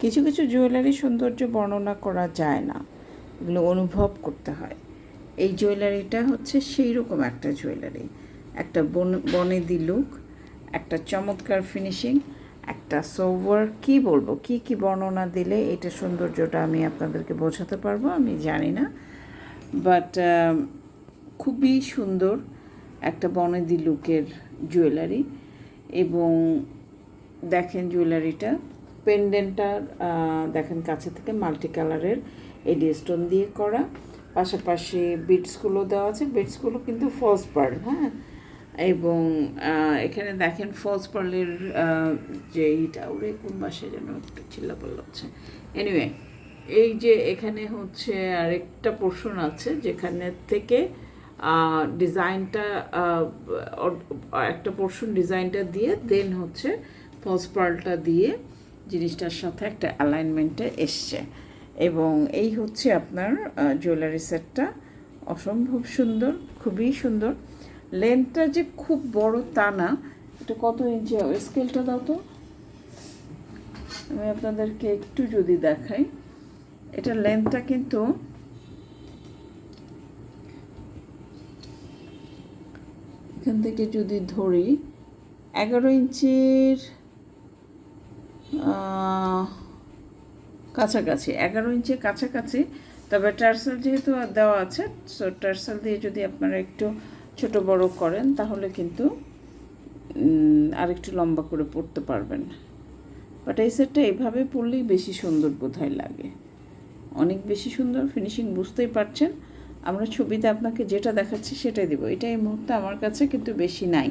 কিছু কিছু জুয়েলারি সৌন্দর্য বর্ণনা করা যায় না, এগুলো অনুভব করতে হয়। এই জুয়েলারিটা হচ্ছে সেই রকম একটা জুয়েলারি। একটা বন, বনেদি লুক, একটা চমৎকার ফিনিশিং, একটা সোভার কি বলব? কি কি বর্ণনা দিলে এটা সৌন্দর্যটা আমি আপনাদেরকে বোঝাতে পারব? আমি জানি না। বাট খুবই সুন্দর একটা বনেদি লুকের জুয়েলারি। এবং দেখেন জুয়েলারিটা। পেন্ডেন্টটা দেখেন কাছে থেকে মাল্টি কালারের এডি দিয়ে করা। পাশাপাশি বিটসগুলো দেওয়া আছে। বিটসগুলো কিন্তু ফলস পার্ল হ্যাঁ? এবং এখানে দেখেন ফলস পার্লের যে এইটা ওরে, কোন বাসে যেন একটু চিল্লাপাল্লা হচ্ছে। এনিওয়ে এই যে এখানে হচ্ছে আরেকটা পোর্শন আছে, যেখানে থেকে ডিজাইনটা একটা পোর্শন ডিজাইনটা দিয়ে দেন হচ্ছে ফলস পার্লটা দিয়ে জিনিসটার সাথে একটা অ্যালাইনমেন্টে এসছে। এবং এই হচ্ছে আপনার জুয়েলারি সেটটা অসম্ভব সুন্দর, খুবই সুন্দর। লেন্থটা যে খুব বড় তা না। এটা কত ইঞ্চি হবে? স্কেলটা দাও তো। আমি আপনাদেরকে একটু যদি দেখাই। এটা লেন্থটা কিন্তু এখান থেকে যদি ধরি, এগারো ইঞ্চির কাছাকাছি, এগারো ইঞ্চির কাছাকাছি। তবে টার্সেল যেহেতু দেওয়া আছে সো টার্সেল দিয়ে যদি আপনারা একটু ছোট বড় করেন, তাহলে কিন্তু আরেকটু লম্বা করে পড়তে পারবেন। বাট এই সেটটা এইভাবে পরলেই বেশি সুন্দর বোধহয় লাগে। অনেক বেশি সুন্দর ফিনিশিং বুঝতেই পারছেন। আমরা ছবিতে আপনাকে যেটা দেখাচ্ছি সেটাই দিব। এটা এই মুহূর্তে আমার কাছে কিন্তু বেশি নাই।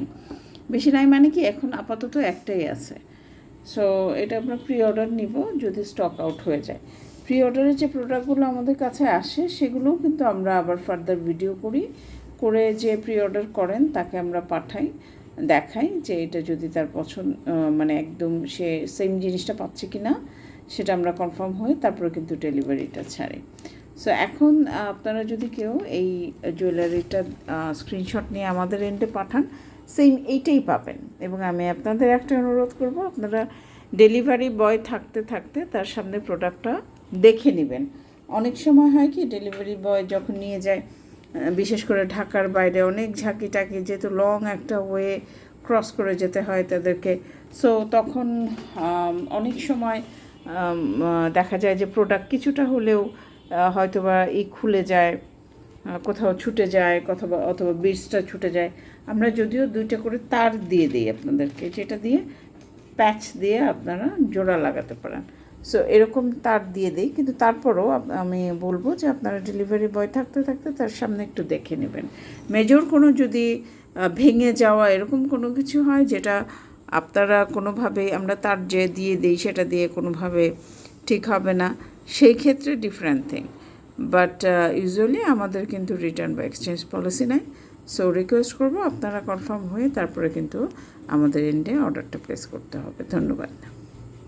বেশি নাই মানে কি, এখন আপাতত একটাই আছে। সো এটা আমরা প্রি অর্ডার নিব যদি স্টক আউট হয়ে যায়। প্রি অর্ডারের যে প্রোডাক্টগুলো আমাদের কাছে আসে, সেগুলোও কিন্তু আমরা আবার ফার্দার ভিডিও করি, করে যে প্রি অর্ডার করেন, তাকে আমরা পাঠাই, দেখাই যে এটা যদি তার পছন্দ মানে একদম সে সেম জিনিসটা পাচ্ছে কি না সেটা আমরা কনফার্ম হয়ে তারপরে কিন্তু ডেলিভারিটা ছাড়ি। সো এখন আপনারা যদি কেউ এই জুয়েলারিটার স্ক্রিনশট নিয়ে আমাদের এন্ডে পাঠান সেম এইটাই পাবেন। এবং আমি আপনাদের একটা অনুরোধ করব, আপনারা ডেলিভারি বয় থাকতে থাকতে তার সামনে প্রোডাক্টটা দেখে নেবেন। অনেক সময় হয় কি ডেলিভারি বয় যখন নিয়ে যায় বিশেষ করে ঢাকার বাইরে অনেক ঝাঁকি টাকি যেহেতু লং একটা ওয়ে ক্রস করে যেতে হয় তাদেরকে। সো তখন অনেক সময় দেখা যায় যে প্রোডাক্ট কিছুটা হলেও হয়তোবা ই খুলে যায় কোথাও ছুটে যায়, অথবা অথবা বীজটা ছুটে যায়। আমরা যদিও দুইটা করে তার দিয়ে দিই আপনাদেরকে, যেটা দিয়ে প্যাচ দিয়ে আপনারা জোড়া লাগাতে পারেন। সো এরকম তার দিয়ে দিই, কিন্তু তারপরও আমি বলব যে আপনারা ডেলিভারি বয় থাকতে থাকতে তার সামনে একটু দেখে নেবেন। মেজর কোনো যদি ভেঙে যাওয়া এরকম কোনো কিছু হয় যেটা আপনারা কোনোভাবে আমরা তার যে দিয়ে দিই সেটা দিয়ে কোনোভাবে ঠিক হবে না সেই ক্ষেত্রে ডিফারেন্ট থিং বাট ইউজুয়ালি আমাদের কিন্তু রিটার্ন বা এক্সচেঞ্জ পলিসি নাই। সো রিকোয়েস্ট করব, আপনারা কনফার্ম হয়ে তারপরে কিন্তু আমাদের এন্ডে অর্ডারটা প্লেস করতে হবে। ধন্যবাদ।